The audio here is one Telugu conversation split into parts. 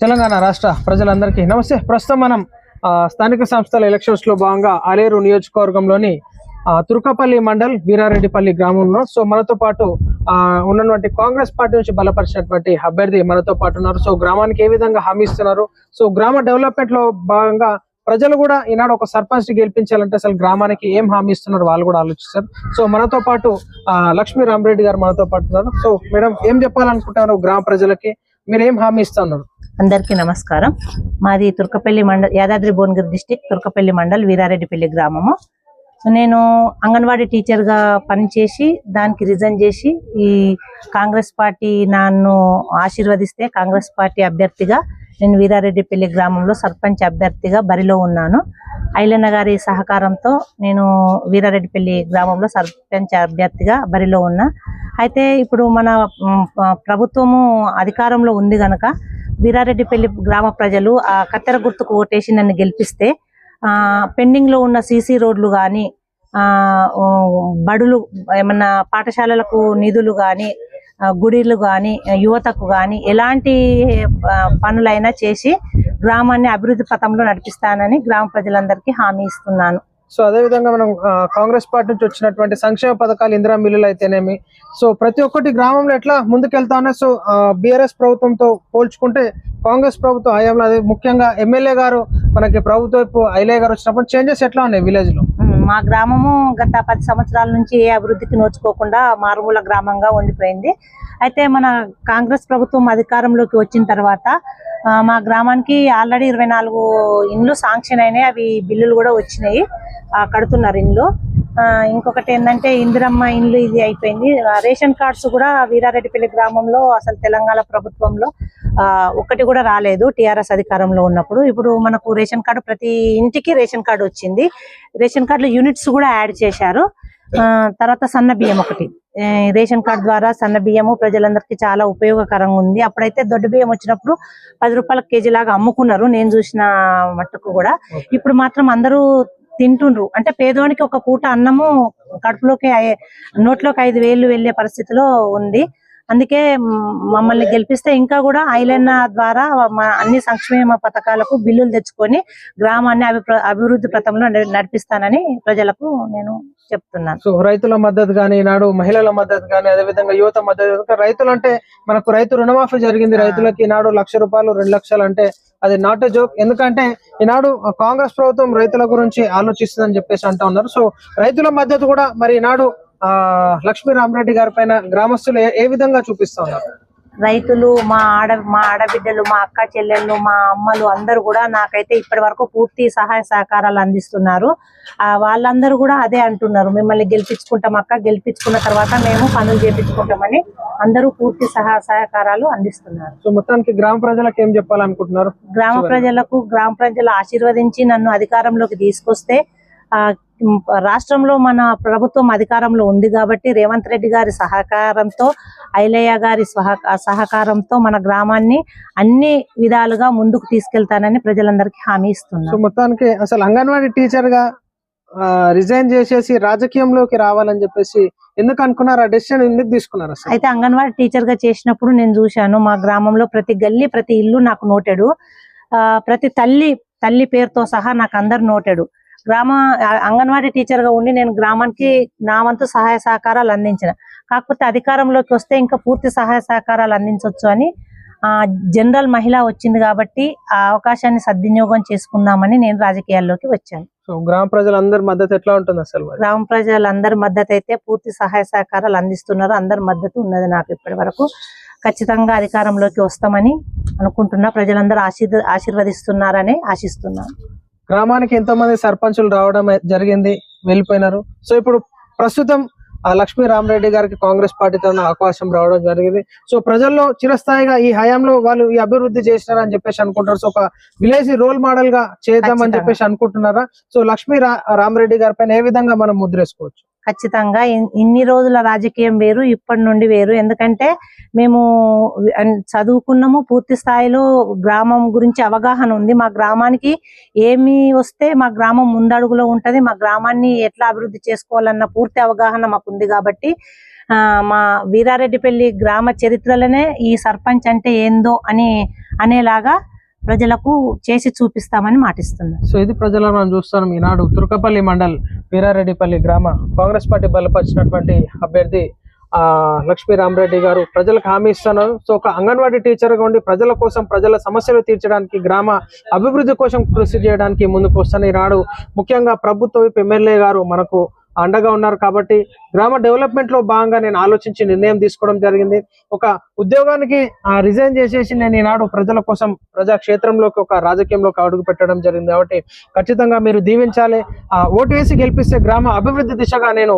తెలంగాణ రాష్ట్ర ప్రజలందరికీ నమస్తే. ప్రస్తుతం మనం ఆ, స్థానిక సంస్థల ఎలక్షన్స్లో భాగంగా ఆలేరు నియోజకవర్గంలోని ఆ, తుర్కపల్లి మండల్ వీరారెడ్డిపల్లి గ్రామంలో సో మనతో పాటు ఉన్నటువంటి కాంగ్రెస్ పార్టీ నుంచి బలపరిచినటువంటి అభ్యర్థి మనతో పాటు ఉన్నారు. సో గ్రామానికి ఏ విధంగా హామీ ఇస్తున్నారు? సో గ్రామ డెవలప్మెంట్లో భాగంగా ప్రజలు కూడా ఈనాడు ఒక సర్పంచ్ని గెలిపించాలంటే అసలు గ్రామానికి ఏం హామీ ఇస్తున్నారు వాళ్ళు కూడా ఆలోచిస్తారు. సో మనతో పాటు లక్ష్మీ రామరెడ్డి గారు మనతో పాటు ఉన్నారు. సో మేడం ఏం చెప్పాలనుకుంటున్నారు గ్రామ ప్రజలకి? మీరు ఏం హామీ ఇస్తున్నారు? అందరికీ నమస్కారం. మాది తుర్కపల్లి మండల్ యాదాద్రి భువనగిరి డిస్టిక్ తుర్కపల్లి మండల్ వీరారెడ్డిపల్లి గ్రామము. నేను అంగన్వాడీ టీచర్గా పనిచేసి దానికి రిజైన్ చేసి ఈ కాంగ్రెస్ పార్టీ నన్ను ఆశీర్వదిస్తే కాంగ్రెస్ పార్టీ అభ్యర్థిగా నేను వీరారెడ్డిపల్లి గ్రామంలో సర్పంచ్ అభ్యర్థిగా బరిలో ఉన్నాను. ఐలన్న గారి సహకారంతో నేను వీరారెడ్డిపల్లి గ్రామంలో సర్పంచ్ అభ్యర్థిగా బరిలో ఉన్నా. అయితే ఇప్పుడు మన ప్రభుత్వము అధికారంలో ఉంది గనక వీరారెడ్డిపల్లి గ్రామ ప్రజలు ఆ కత్తెర గుర్తుకు ఓటేసి నన్ను గెలిపిస్తే పెండింగ్లో ఉన్న సీసీ రోడ్లు కానీ బడులు ఏమన్నా పాఠశాలలకు నిధులు కానీ గుడిలు కానీ యువతకు కానీ ఎలాంటి పనులైనా చేసి గ్రామాన్ని అభివృద్ధి పథంలో నడిపిస్తానని గ్రామ ప్రజలందరికీ హామీ ఇస్తున్నాను. సో అదే విధంగా మనం కాంగ్రెస్ పార్టీ నుంచి వచ్చినటువంటి సంక్షేమ పథకాలు ఇందిరా మిల్లులు అయితేనేమి సో ప్రతి ఒక్కటి గ్రామంలో ఎట్లా ముందుకెళ్తా ఉన్నాయి సో బీఆర్ఎస్ ప్రభుత్వంతో పోల్చుకుంటే కాంగ్రెస్ ప్రభుత్వం హయాంలో అదే ముఖ్యంగా ఎమ్మెల్యే గారు మనకి ప్రభుత్వ వైపు ఐలే గారు వచ్చినప్పుడు చేంజెస్ ఎట్లా ఉన్నాయి విలేజ్లో మా గ్రామము గత పది సంవత్సరాల నుంచి ఏ అభివృద్ధికి నోచుకోకుండా మారుమూల గ్రామంగా ఉండిపోయింది. అయితే మన కాంగ్రెస్ ప్రభుత్వం అధికారంలోకి వచ్చిన తర్వాత మా గ్రామానికి ఆల్రెడీ ఇరవై నాలుగు ఇండ్లు శాంక్షన్ అయినాయి. అవి బిల్లులు కూడా వచ్చినాయి. కడుతున్నారు ఇండ్లు. ఇంకొకటి ఏంటంటే ఇందిరమ్మ ఇండ్లు ఇది అయిపోయింది. రేషన్ కార్డ్స్ కూడా వీరారెడ్డిపల్లి గ్రామంలో అసలు తెలంగాణ ప్రభుత్వంలో ఆ, ఒక్కటి కూడా రాలేదు టిఆర్ఎస్ అధికారంలో ఉన్నప్పుడు. ఇప్పుడు మనకు రేషన్ కార్డు ప్రతి ఇంటికి రేషన్ కార్డు వచ్చింది. రేషన్ కార్డులో యూనిట్స్ కూడా యాడ్ చేశారు. ఆ, తర్వాత సన్న బియ్యం ఒకటి. రేషన్ కార్డు ద్వారా సన్న బియ్యము ప్రజలందరికీ చాలా ఉపయోగకరంగా ఉంది. అప్పుడైతే దొడ్డు బియ్యం వచ్చినప్పుడు పది రూపాయల కేజీ లాగా అమ్ముకున్నారు. నేను చూసిన మట్టుకు కూడా. ఇప్పుడు మాత్రం అందరూ తింటుండ్రు. అంటే పేదోనికి ఒక పూట అన్నము కడుపులోకి నోట్లోకి ఐదు వేలు వెళ్ళే పరిస్థితిలో ఉంది. అందుకే మమ్మల్ని గెలిపిస్తే ఇంకా కూడా ఐలన్న ద్వారా మా అన్ని సంక్షేమ పథకాలకు బిల్లులు తెచ్చుకొని గ్రామాన్ని అభి అభివృద్ధి నడి- నడిపిస్తానని ప్రజలకు నేను చెప్తున్నాను. సో రైతుల మద్దతు కానీ ఈనాడు మహిళల మద్దతు కానీ అదే విధంగా యువత మద్దతు రైతులు అంటే మనకు రైతు రుణమాఫీ జరిగింది. రైతులకి ఈనాడు లక్ష రూపాయలు రెండు లక్షలు అంటే అది నాట్ ఎ జోక్ ఎందుకంటే ఈనాడు కాంగ్రెస్ ప్రభుత్వం రైతుల గురించి ఆలోచిస్తుందని చెప్పేసి అంటా ఉన్నారు. సో రైతుల మద్దతు కూడా మరి ఈనాడు ఆ లక్ష్మీ రామరెడ్డి గారి పైన గ్రామస్తులు ఏ- ఏ విధంగా చూపిస్తా ఉన్నారు? రైతులు మా ఆడ మా ఆడబిడ్డలు మా అక్క చెల్లెళ్ళు మా అమ్మలు అందరూ కూడా నాకైతే ఇప్పటి వరకు పూర్తి సహాయ సహకారాలు అందిస్తున్నారు. ఆ వాళ్ళందరూ కూడా అదే అంటున్నారు. మిమ్మల్ని గెలిపించుకుంటాం అక్క గెలిపించుకున్న తర్వాత మేము పనులు చేపించుకుంటామని అందరూ పూర్తి సహాయ సహకారాలు అందిస్తున్నారు. సో మొత్తానికి గ్రామ ప్రజలకు ఏం చెప్పాలనుకుంటున్నారు? గ్రామ ప్రజలకు గ్రామ ప్రజలు ఆశీర్వదించి నన్ను అధికారంలోకి తీసుకొస్తే రాష్ట్రంలో మన ప్రభుత్వం అధికారంలో ఉంది కాబట్టి రేవంత్ రెడ్డి గారి సహకారంతో ఐలయ్య గారి సహ- సహకారంతో మన గ్రామాన్ని అన్ని విధాలుగా ముందుకు తీసుకెళ్తానని ప్రజలందరికీ హామీ సో ఇస్తున్నాను మొత్తానికి అసలు అంగన్వాడీ టీచర్గా రిజైన్ చేసేసి రాజకీయంలోకి రావాలని చెప్పేసి ఎందుకు అనుకున్నారు? ఆ డెసిషన్ ఎందుకు తీసుకున్నారు అయితే అంగన్వాడీ టీచర్గా చేసినప్పుడు నేను చూశాను మా గ్రామంలో ప్రతి గల్లీ ప్రతి ఇల్లు నాకు నోటెడు. ఆ, ప్రతి తల్లి తల్లి పేరుతో సహా నాకు అందరు నోటెడు. గ్రామ అంగన్వాడీ టీచర్గా ఉండి నేను గ్రామానికి నా వంతు సహాయ సహకారాలు అందించిన. కాకపోతే అధికారంలోకి వస్తే ఇంకా పూర్తి సహాయ సహకారాలు అందించవచ్చు అని ఆ జనరల్ మహిళ వచ్చింది కాబట్టి ఆ అవకాశాన్ని సద్వినియోగం చేసుకుందామని నేను రాజకీయాల్లోకి వచ్చాను. సో గ్రామ ప్రజలందరి మద్దతు ఎట్లా ఉంటుంది అసలు? గ్రామ ప్రజలందరి మద్దతు అయితే పూర్తి సహాయ సహకారాలు అందిస్తున్నారు. అందరి మద్దతు ఉన్నది నాకు ఇప్పటి వరకు. ఖచ్చితంగా అధికారంలోకి వస్తామని అనుకుంటున్నా. ప్రజలందరూ ఆశీర్ ఆశీర్వదిస్తున్నారని ఆశిస్తున్నాను. గ్రామానికి ఎంతో మంది సర్పంచులు రావడం జరిగింది వెళ్ళిపోయినారు. సో ఇప్పుడు ప్రస్తుతం ఆ లక్ష్మీ రామరెడ్డి గారికి కాంగ్రెస్ పార్టీ తరఫున అవకాశం రావడం జరిగింది. సో ప్రజల్లో చిరస్థాయిగా ఈ హయాంలో వాళ్ళు ఈ అభివృద్ధి చేసినారని చెప్పేసి అనుకుంటారు సో ఒక విలేజ్ రోల్ మోడల్గా చేద్దామని. చెప్పేసి అనుకుంటున్నారా? సో లక్ష్మీ రామరెడ్డి గారి పైన ఏ విధంగా మనం ముద్రేసుకోవచ్చు? ఖచ్చితంగా ఇన్ని రోజుల రాజకీయం వేరు ఇప్పటి నుండి వేరు. ఎందుకంటే మేము చదువుకున్నాము పూర్తి స్థాయిలో గ్రామం గురించి అవగాహన ఉంది. మా గ్రామానికి ఏమి వస్తే మా గ్రామం ముందడుగులో ఉంటుంది. మా గ్రామాన్ని ఎట్లా అభివృద్ధి చేసుకోవాలన్న పూర్తి అవగాహన మాకుంది కాబట్టి మా వీరారెడ్డిపల్లి గ్రామ చరిత్రలోనే ఈ సర్పంచ్ అంటే ఏందో అని అనేలాగా ప్రజలకు చేసి చూపిస్తామని మాటిస్తుంది సో ఇది ప్రజలను మనం చూస్తున్నాం ఈనాడు తుర్కపల్లి మండల్ వీరారెడ్డిపల్లి గ్రామ. కాంగ్రెస్ పార్టీ బలపరిచినటువంటి అభ్యర్థి లక్ష్మీ రామరెడ్డి గారు ప్రజలకు హామీ ఇస్తున్నారు. సో ఒక అంగన్వాడీ టీచర్గా ఉండి ప్రజల కోసం ప్రజల సమస్యలు తీర్చడానికి గ్రామ అభివృద్ధి కోసం కృషి చేయడానికి ముందుకు వస్తున్న ఈనాడు ముఖ్యంగా ప్రభుత్వ ఎమ్మెల్యే గారు మనకు అండగా ఉన్నారు కాబట్టి గ్రామ డెవలప్మెంట్లో భాగంగా నేను ఆలోచించి నిర్ణయం తీసుకోవడం జరిగింది. ఒక ఉద్యోగానికి రిజైన్ చేసేసి నేను ఈనాడు ప్రజల కోసం ప్రజా క్షేత్రంలోకి ఒక రాజకీయంలోకి అడుగు పెట్టడం జరిగింది. కాబట్టి ఖచ్చితంగా మీరు దీవించాలి. ఆ ఓటు వేసి గెలిపిస్తే గ్రామ అభివృద్ధి దిశగా నేను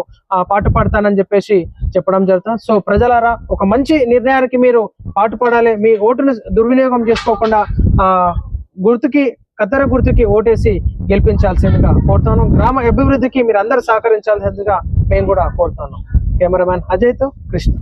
పాటు పాడతానని చెప్పేసి చెప్పడం జరుగుతుంది. సో ప్రజలారా ఒక మంచి నిర్ణయానికి మీరు పాటుపడాలి మీ ఓటును దుర్వినియోగం చేసుకోకుండా గుర్తుకి కత్తెర గుర్తుకి ఓటేసి గెలిపించాల్సిందిగా కోరుతాను గ్రామ అభివృద్ధికి మీరు అందరూ సహకరించాల్సిందిగా మేము కూడా కోరుతాను కెమెరామ్యాన్ అజయ్తో కృష్ణ.